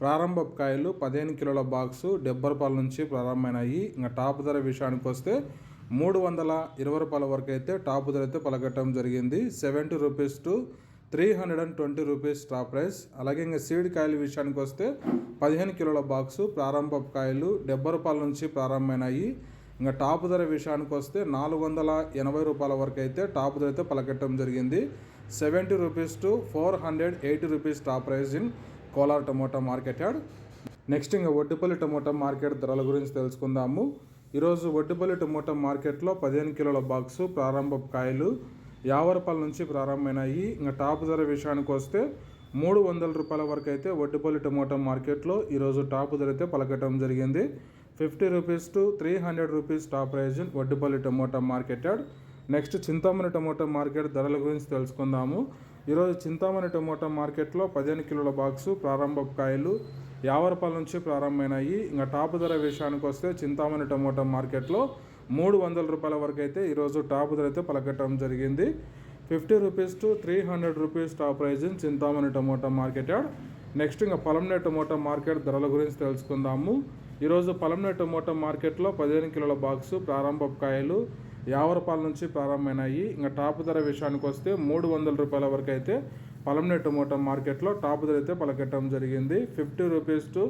ప్రారంభ కాయలు పదిహేను కిలోల బాక్సు డెబ్బై రూపాయల నుంచి ప్రారంభమైనాయి. ఇంకా టాప్ ధర విషయానికి వస్తే మూడు వందల ఇరవై రూపాయల వరకు అయితే టాప్ ధర అయితే పలకట్టడం జరిగింది. Seventy rupees to three hundred and twenty rupees top price. అలాగే ఇంకా సీడ్ కాయల విషయానికి వస్తే పదిహేను కిలోల బాక్సు ప్రారంభ కాయలు డెబ్బై రూపాయల నుంచి ప్రారంభమైనాయి. ఇంకా టాప్ ధర విషయానికి వస్తే నాలుగు వందల ఎనభై రూపాయల వరకు అయితే టాప్ ధర అయితే పలకట్టడం జరిగింది. Seventy rupees to four hundred eighty rupees top price in Kolar tomato market yard. Next ఇంకా ఒడ్డుపల్లి టమోటా మార్కెట్ ధరల గురించి తెలుసుకుందాము. ఈరోజు ఒడ్డుపల్లి టమోటా మార్కెట్లో పదిహేను కిలోల బాక్సు ప్రారంభ కాయలు యావరపల్లి నుంచి ప్రారంభమైనాయి. ఇంకా టాప్ ధర విషయానికి వస్తే మూడు వందల రూపాయల వరకు అయితే వడ్డుపల్లి టమోటా మార్కెట్లో ఈరోజు టాప్ ధర అయితే పలకటం జరిగింది. Fifty rupees to three hundred rupees top price Oddupalli tomato market yard next Chintamani tomato market ధరల గురించి తెలుసుకుందాము. ఈరోజు చింతామణి టమోటా మార్కెట్లో పదిహేను కిలోల బాక్సు ప్రారంభ కాయలు యావరపాల నుంచి ప్రారంభమైనాయి. ఇంకా టాప్ ధర విషయానికి వస్తే చింతామణి టమోటా మార్కెట్లో మూడు వందల రూపాయల వరకు అయితే ఈరోజు టాప్ ధర అయితే పలకట్టడం జరిగింది. Fifty rupees to three hundred rupees top price in Chintamani tomato market yard next ఇంకా పలంనే టమోటా మార్కెట్ ధరల గురించి తెలుసుకుందాము. ఈరోజు పలంనే టమోటా మార్కెట్లో పదిహేను కిలోల బాక్సు ప్రారంభ కాయలు యాభై రూపాయల నుంచి ప్రారంభమైనాయి. ఇంకా టాప్ ధర విషయానికి వస్తే మూడు వందల రూపాయల వరకు అయితే పలంనే టమోటా మార్కెట్లో టాప్ ధర అయితే పలకట్టడం జరిగింది. Fifty rupees to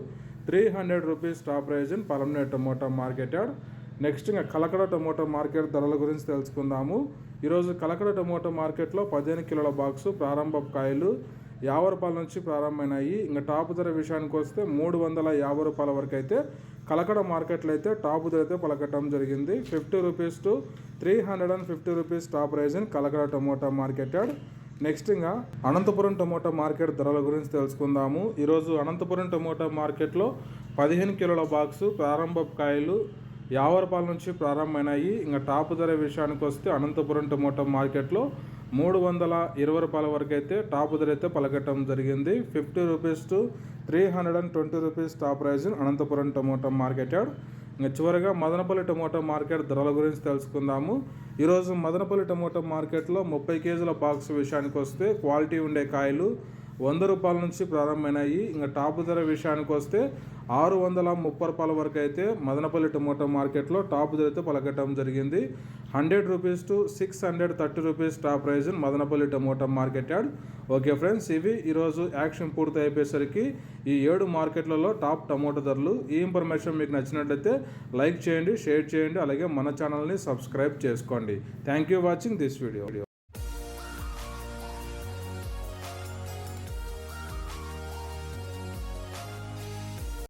three hundred rupees top price in Palamaner tomato market yard. Next ఇంకా కలకడ టమోటా మార్కెట్ ధరల గురించి తెలుసుకుందాము. ఈరోజు కలకడ టమోటా మార్కెట్లో పదిహేను కిలోల బాక్సు ప్రారంభ కాయలు యాభై రూపాయల నుంచి ప్రారంభమైనాయి. ఇంకా టాప్ ధర విషయానికి వస్తే మూడు వందల యాభై రూపాయల వరకు అయితే కలకడ మార్కెట్లో అయితే టాప్ ధర అయితే పలకటం జరిగింది. Fifty rupees to three hundred and fifty rupees top price in Kalakada tomato market next ఇంకా అనంతపురం టమోటా మార్కెట్ ధరల గురించి తెలుసుకుందాము. ఈరోజు అనంతపురం టమోటా మార్కెట్లో పదిహేను కిలోల బాక్సు ప్రారంభ కాయలు యావరపాల నుంచి ప్రారంభమైనాయి. ఇంకా టాప్ ధర విషయానికి వస్తే అనంతపురం టమోటా మార్కెట్లో మూడు వందల ఇరవై రూపాయల వరకు అయితే టాప్ ధర అయితే పలకట్టడం జరిగింది. Fifty rupees to three hundred and twenty rupees top price Anantapuram tomato market yard. ఇంకా చివరిగా మదనపల్లి టమోటా మార్కెట్ ధరల గురించి తెలుసుకుందాము. ఈరోజు మదనపల్లి టమోటా మార్కెట్లో ముప్పై కేజీల బాక్స్ విషయానికి వస్తే క్వాలిటీ ఉండే కాయలు వంద రూపాయల నుంచి ప్రారంభమైనాయి. ఇంకా టాప్ ధర విషయానికి వస్తే ఆరు వందల ముప్పై రూపాయల వరకు అయితే మదనపల్లి టమోటో మార్కెట్లో టాప్ ధర అయితే పలకటం జరిగింది. Hundred rupees to six hundred thirty rupees top price Madanapalle tomato market yard. Okay friends ఇవి ఈరోజు యాక్షన్ పూర్తి అయిపోయేసరికి ఈ ఏడు మార్కెట్లలో టాప్ టమోటా ధరలు. ఈ ఇన్ఫర్మేషన్ మీకు నచ్చినట్లయితే లైక్ చేయండి షేర్ చేయండి అలాగే మన ఛానల్ని సబ్స్క్రైబ్ చేసుకోండి. Thank you watching this video.